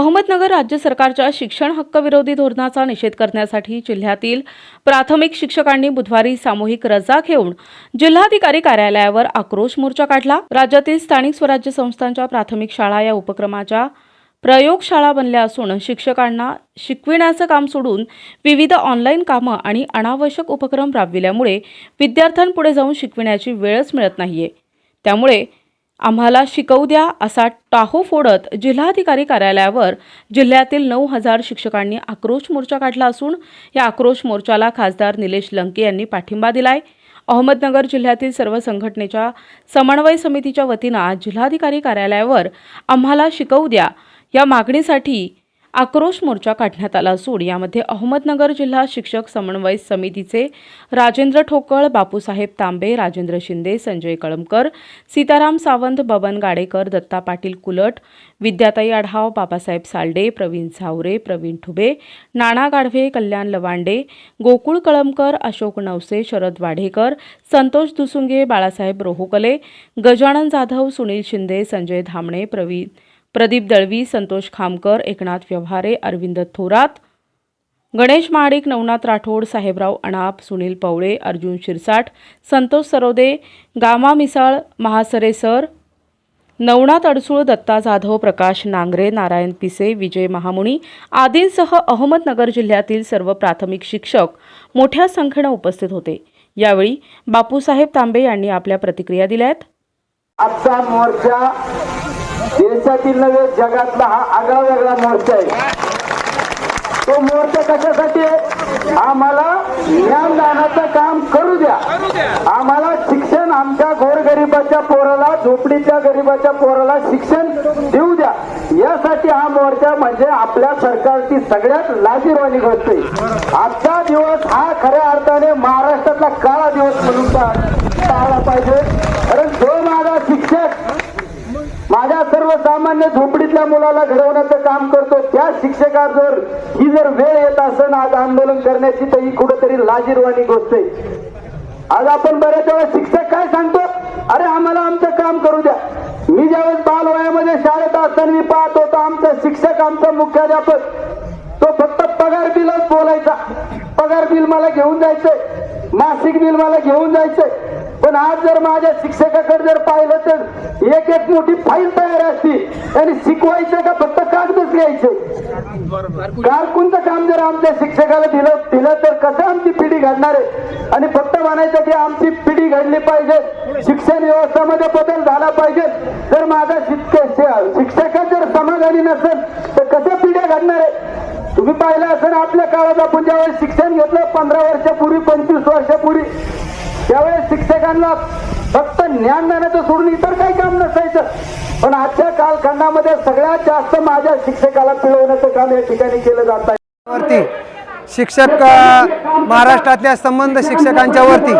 अहमदनगर राज्य सरकारच्या शिक्षण हक्क विरोधी धोरणाचा निषेध करण्यासाठी जिल्ह्यातील प्राथमिक शिक्षकांनी बुधवारी सामूहिक रजा घेऊन जिल्हाधिकारी कार्यालयावर आक्रोश मोर्चा काढला. राज्यातील स्थानिक स्वराज्य संस्थांच्या प्राथमिक शाळा या उपक्रमाच्या प्रयोगशाळा बनल्या असून शिक्षकांना शिकविण्याचं काम सोडून विविध ऑनलाईन कामं आणि अनावश्यक उपक्रम राबविल्यामुळे विद्यार्थ्यांपुढे जाऊन शिकविण्याची वेळच मिळत नाहीये. त्यामुळे आम्हाला शिकवू द्या असा टाहो फोडत जिल्हाधिकारी कार्यालयावर जिल्ह्यातील नऊ हजार शिक्षकांनी आक्रोश मोर्चा काढला असून या आक्रोश मोर्चाला खासदार निलेश लंके यांनी पाठिंबा दिलाय. अहमदनगर जिल्ह्यातील सर्व संघटनेच्या समन्वय समितीच्या वतीनं आज जिल्हाधिकारी कार्यालयावर आम्हाला शिकवू द्या या मागणीसाठी आक्रोश मोर्चा काढण्यात आला असून यामध्ये अहमदनगर जिल्हा शिक्षक समन्वय समितीचे राजेंद्र ठोकळ बापूसाहेब तांबे राजेंद्र शिंदे संजय कळमकर सीताराम सावंत बबन गाडेकर दत्ता पाटील कुलट विद्याताई आढाव बाबासाहेब साल्डे प्रवीण झावरे प्रवीण ठुबे नाना गाढवे कल्याण लवांडे गोकुळ कळमकर अशोक नवसे शरद वाढेकर संतोष दुसुंगे बाळासाहेब रोहोकले गजानन जाधव सुनील शिंदे संजय धामणे प्रवीण प्रदीप दळवी संतोष खामकर एकनाथ व्यवहारे अरविंद थोरात गणेश महाडिक नवनाथ राठोड साहेबराव अणाप सुनील पवळे अर्जुन शिरसाट संतोष सरोदे गामा मिसाळ महासरे सर नवनाथ अडसूळ दत्ता जाधव प्रकाश नांगरे नारायण पिसे विजय महामुनी आदींसह अहमदनगर जिल्ह्यातील सर्व प्राथमिक शिक्षक मोठ्या संख्येनं उपस्थित होते. यावेळी बापूसाहेब तांबे यांनी आपल्या प्रतिक्रिया दिल्यात. आजचा मोर्चा देशातील नव्हे जगातला हा आगळा वेगळा मोर्चा आहे. तो मोर्चा कशासाठी आहे? आम्हाला ज्ञानदानाचं काम करू द्या. आम्हाला शिक्षण आमच्या गोरगरिबाच्या पोराला झोपडीच्या गरीबाच्या पोराला शिक्षण देऊ द्या. यासाठी हा मोर्चा म्हणजे आपल्या सरकारची सगळ्यात लाजीरवाणी गोष्ट आहे. आजचा दिवस हा खऱ्या अर्थाने महाराष्ट्रातला काळा दिवस म्हणून पा- पाहिजे कारण जो माझा शिक्षक माझ्या सर्वसामान्य झोपडीतल्या मुलाला घडवण्याचं काम करतो त्या शिक्षकाजवळ ही जर वेळ येत असेल आज आंदोलन करण्याची तर ही कुठंतरी लाजीरवाणी गोष्ट आहे. आज आपण बऱ्याच वेळा शिक्षक काय सांगतो? अरे आम्हाला आमचं काम करू द्या. मी ज्यावेळेस बालवयामध्ये शाळेत असताना मी पाहत होतो आमचा शिक्षक आमचा मुख्याध्यापक तो फक्त पगार बिलच बोलायचा. पगार बिल मला घेऊन जायचंय. मासिक बिल मला घेऊन जायचंय. पण आज जर माझ्या शिक्षकाकडे जर पाहिलं तर एक एक मोठी फाईल तयार असती. आणि शिकवायचं का फक्त कागदच घ्यायचे कारकूनचं काम जर आमच्या शिक्षकाला दिलं दिलं तर कसं आमची पिढी घडणार आहे? आणि फक्त म्हणायचं की आमची पिढी घडली पाहिजे शिक्षण व्यवस्थामध्ये बदल झाला पाहिजे. जर माझा शिक्षक शिक्षक जर समाधानी नसेल तर कसं पिढ्या घडणार आहे? तुम्ही पाहिलं असेल आपल्या काळात आपण ज्यावेळेस शिक्षण घेतलं पंधरा वर्षापूर्वी पंचवीस वर्षापूर्वी त्यावेळेस शिक्षकांना फक्त ज्ञान देण्याचं सोडून इतर काही काम नसायचं. पण आजच्या कालखंडामध्ये सगळ्यात जास्त माझ्या शिक्षकाला पिळवण्याचं काम या ठिकाणी केलं जात आहे. शिक्षक महाराष्ट्रातल्या संबंध शिक्षकांच्या वरती.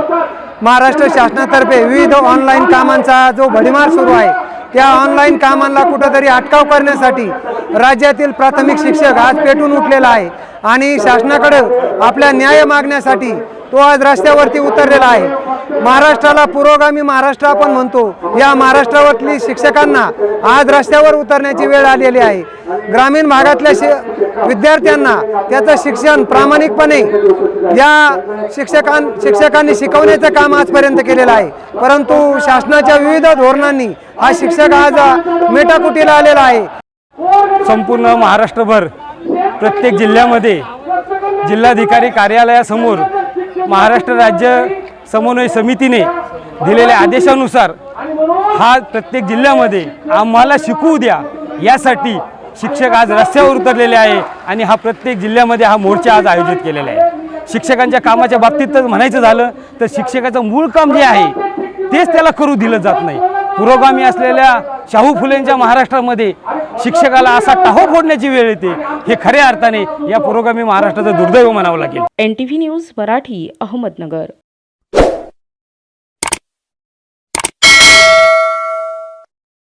महाराष्ट्र शासनातर्फे विविध ऑनलाईन कामांचा जो भडीमार सुरू आहे त्या ऑनलाईन कामांना कुठंतरी अटकाव करण्यासाठी राज्यातील प्राथमिक शिक्षक आज पेटून उठलेला आहे. आणि शासनाकडे आपल्या न्याय मागण्यासाठी तो आज रस्त्यावरती उतरलेला आहे. महाराष्ट्राला पुरोगामी महाराष्ट्र आपण म्हणतो. या महाराष्ट्रावरली शिक्षकांना आज रस्त्यावर उतरण्याची वेळ आलेली आहे. ग्रामीण भागातल्या शि विद्यार्थ्यांना त्याचं शिक्षण प्रामाणिकपणे या शिक्षकां शिक्षकांनी शिकवण्याचं काम आजपर्यंत केलेलं आहे. परंतु शासनाच्या विविध धोरणांनी हा शिक्षक आज मेटाकुटीला आलेला आहे. संपूर्ण महाराष्ट्रभर प्रत्येक जिल्ह्यामध्ये जिल्हाधिकारी कार्यालयासमोर महाराष्ट्र राज्य समन्वय समितीने दिलेल्या आदेशानुसार हा प्रत्येक जिल्ह्यामध्ये आम्हाला शिकवू द्या. यासाठी शिक्षक आज रस्त्यावर उतरलेले आहे आणि हा प्रत्येक जिल्ह्यामध्ये हा मोर्चा आज आयोजित केलेला आहे. शिक्षकांच्या कामाच्या बाबतीत तर म्हणायचं झालं तर शिक्षकाचं मूळ काम जे आहे तेच त्याला करू दिलं जात नाही. पुरोगामी असलेल्या शाहू फुलेंच्या महाराष्ट्रामध्ये शिक्षकाला असा टाहो फोडण्याची वेळ येते. हे खऱ्या अर्थाने या पुरोगामी महाराष्ट्राचं दुर्दैव म्हणावं लागेल. N T V news Marathi Ahmednagar.